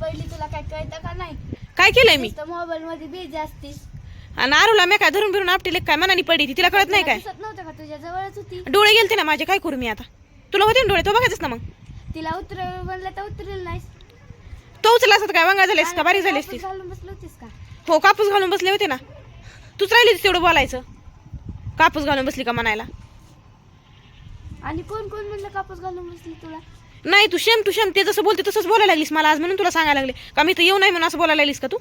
पडली तुला काय कळतं का नाही? काय केलंय मी? मोबाईल मध्ये बिझी असतीस. आणि आरूला मी काय धरून फिरून आपटीले काय मनाने पडली ती तिला कळत नाही काय? दिसत नव्हतं का? तुझ्या जवळच होती. डोळे गेलते ना माझे काय करू मी आता? तुला होते ना डोळे? तो बघायचंच ना मग. तिला उतर म्हणलं तर उतरेल नाहीस. तो उचला असत काय? वंगा झालेस का? बारीक झालीस ती कापूस घालून बसली होतीस का? हो कापूस घालून बसले होते ना. तूच राहिली होतीस तेवढं बोलायचं. कापूस घालून बसली का म्हणायला? आणि कोण कोण म्हणलं कापूस घालून बसली तुला? नाही तू शेम तू शेम. ते जसं बोलते तसंच बोलायला लागलीस मला आज म्हणून तुला सांगायला लागले. का मी तर येऊ नाही म्हणून असं बोलायला लागलीस का तू?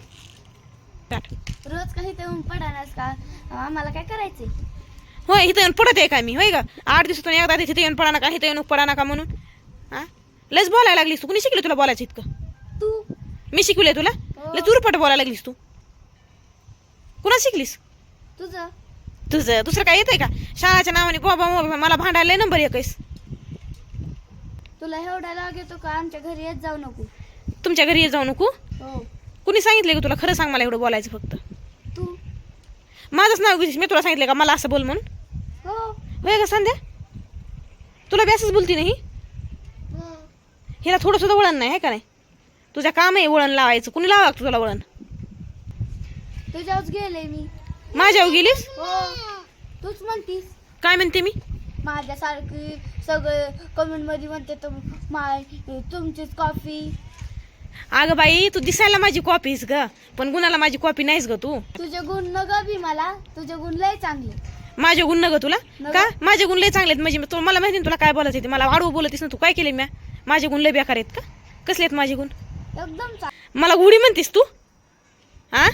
रोज काही पडानास का? आम्हाला काय करायचंय? होय इथं येऊन पडत आहे का मी? होय का? आठ दिवसातून एकदा तिथे येऊन पडा नका इथं येऊन पडा नका म्हणून. हा? लयच बोलायला लागलीस तू. कुणी शिकली तुला बोलायचं इतकं? तू. मी शिकवलंय तुला? हो. लय चुरपट बोलायला लागलीस तू. कुणा शिकलीस? तुझं. तुझं. दुसरं काय येतंय का? शाळाच्या नावाने बाबा बाबा मला भांडायला नंबर एकच. तुला एवढा लाग येतो का? आमच्या घरी येत जाऊ नको. तुमच्या घरी ये जाऊ नको? हो. कुणी सांगितलं का तुला? खरं सांग मला एवढं बोलायचं फक्त. तू? माझंच नाव मी तुला सांगितलं का? मला असं बोल म्हणून. हो. होय का संध्या? तुला बी असंच बोलती नाही हिला थोडं सुद्धा वळण नाही आहे का नाही? तुझ्या काम आहे वळण लावायचं. कुणी लावा तुला वळण? तुझ्याच गेले मी. माझ्यावर गेलीस? हो. तूच म्हणतीस. काय म्हणते मी? माझ्यासारखी सगळे कमेंटमध्ये म्हणते तर माय तुमचीच कॉफी अगं बाई तू दिसायला माझी कॉपीस ग पण गुणाला माझी कॉपी नाहीस ग तू. तुझे गुण न ग बी मला तुझे गुण लय चांगले. माझे गुण न ग तुला? न का? माझे गुण लय चांगले आहेत म्हणजे तू मला माहिती ना तुला काय बोलायचं ते. मला वाढवू बोलतीस ना तू काय केले म्या? माझे गुण लय बेकार आहेत का? कसले आहेत माझे गुण? एकदम चांगले मला गुढी म्हणतीस तू? हा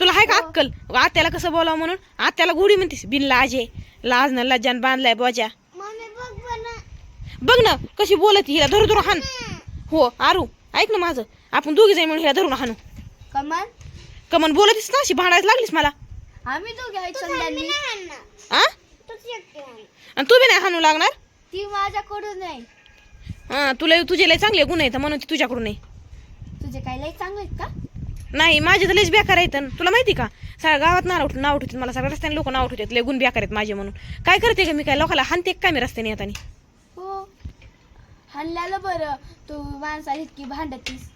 तुला आहे का हो. अक्कल? आत्याला कसं बोलावं म्हणून? आत्याला गुढी म्हणतीस बिन लाजे लाज न लज्जान बांधलाय बोजा. बघ ना कशी बोलत हिला धरू धरू हान. हो आरू ऐक ना माझं. आपण दोघी जाई म्हणून हिला धरून हाणू कमान कमन बोलतीस ना अशी भांडायला लागलीस मला. आम्ही दोघे आहेत संध्यांनी आ? आणि तू बी नाही हाणू लागणार? ती माझ्याकडून नाही. हा तुला तुझे लय चांगले गुण आहेत म्हणून ती तुझ्याकडून नाही. तुझे काय लय चांगले आहेत का? नाही माझे तर लयच बेकार आहेत. तुला माहिती का? सगळ्या गावात नाव उठ नाव उठतात मला सगळ्या रस्त्याने लोक नाव उठतात लय गुण बेकार आहेत माझे म्हणून. काय करते का मी? काय लोकाला हानते काय मी रस्त्याने येताना? हो. हल्ल्याला बरं. तू माणसा इतकी भांडतीस.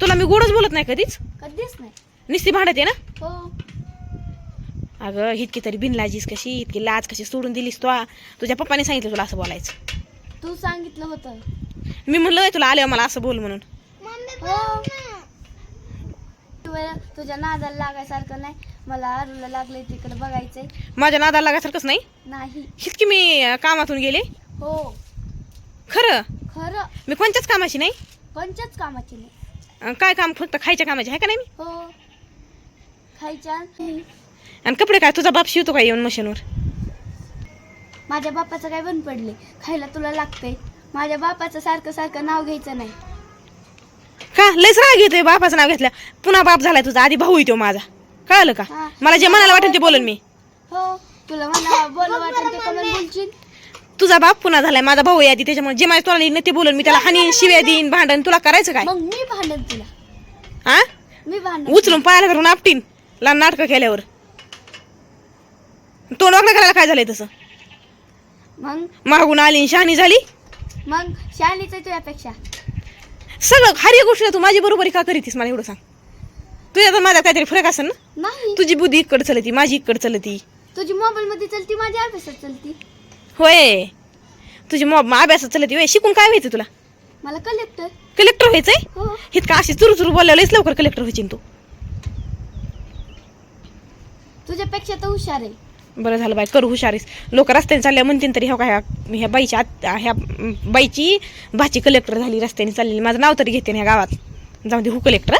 तुला मी गोडच बोलत नाही कधीच? कधीच नाही. नुसती भांडते ना? हो. अगं इतकी तरी बिनलाजीस कशी इतकी लाज कशी सोडून दिलीस तू तुझ्या पप्पाने सांगितलं तुला असं बोलायचं. तू सांगितलं होतं. मी म्हणलं "होय, तुला आल्यावर मला असं बोल म्हणून. हो. तुला- तुझ्या नादाला लागायसारखं नाही. मला आरूला लागले तिकडे बघायचंय. माझ्या नादाला लागायसारखंच नाही? नाही. इतकी मी अं, कामातून गेले? हो. खरं? खरं. मी कोणत्याच कामाची नाही? कोणच्याच कामाची नाही. अं, काय काम फक्त खायच्या कामाची आहे का नाही मी? हो. खायच्या आणि कपडे काय? तुझा बाप शिवतो काय येऊन मशीनवर? माझ्या बापाचं काय बंद पडले खायला तुला लागतंय. माझ्या बापाचं सारखं सारखं नाव घ्यायचं नाही. का? लयच राग येतोय बापाचं नाव घेतल्या. पुन्हा बाप झालाय तुझा आधी भाऊ येतो माझा. कळलं का? हा. मला जे मनाला वाटेल ते बोलन मी. हो तुला म्हणा बोल वाटेल ते कमेंट बोलशील. तुझा बाप पुन्हा झालाय माझा भाऊ आहे आधी त्याच्यामुळे जे माझ्या तोंडाला येईल ना ते बोलन मी त्याला. हानीन शिव्या देईन भांडण तुला करायचं काय? मग मी भांडन तुला. हा मी उचलून पायाला धरून आपटीन लहान नाटकं केल्यावर. तोंड वाकडं करायला काय झालंय तसं? मग? मागून आली आणि शहाणी झाली? मग शालीच तुझ्यापेक्षा. सगळं हर एक गोष्टीला तू माझी बरोबरी का करीतीस मला एवढं सांग. तुझ्या तर माझा काहीतरी फरक असेल ना? नाही. तुझी बुद्धी इकडे चलती माझी इकडे चलती. तुझी मोबाईल मध्ये चलती माझ्या अभ्यासात चलती. होय. तुझी अभ्यासात चलती होय. शिकून काय व्हायचं तुला? मला कलेक्टर कलेक्टर व्हायचंय? हो. इतका अशी चुरू चुरू बोलल्यावर लवकर कलेक्टर व्हायची तू. तुझ्यापेक्षा तर हुशार आहे. बरं झालं बाई करू हुशारीस. लोक रस्त्याने चालल्या म्हणतील तरी ह्या काय ह्या बाईच्या आत ह्या बाईची भाची कलेक्टर झाली रस्त्याने चाललेली. माझं नाव तरी घेते ना ह्या गावात. जाऊ दे हो हु कलेक्टर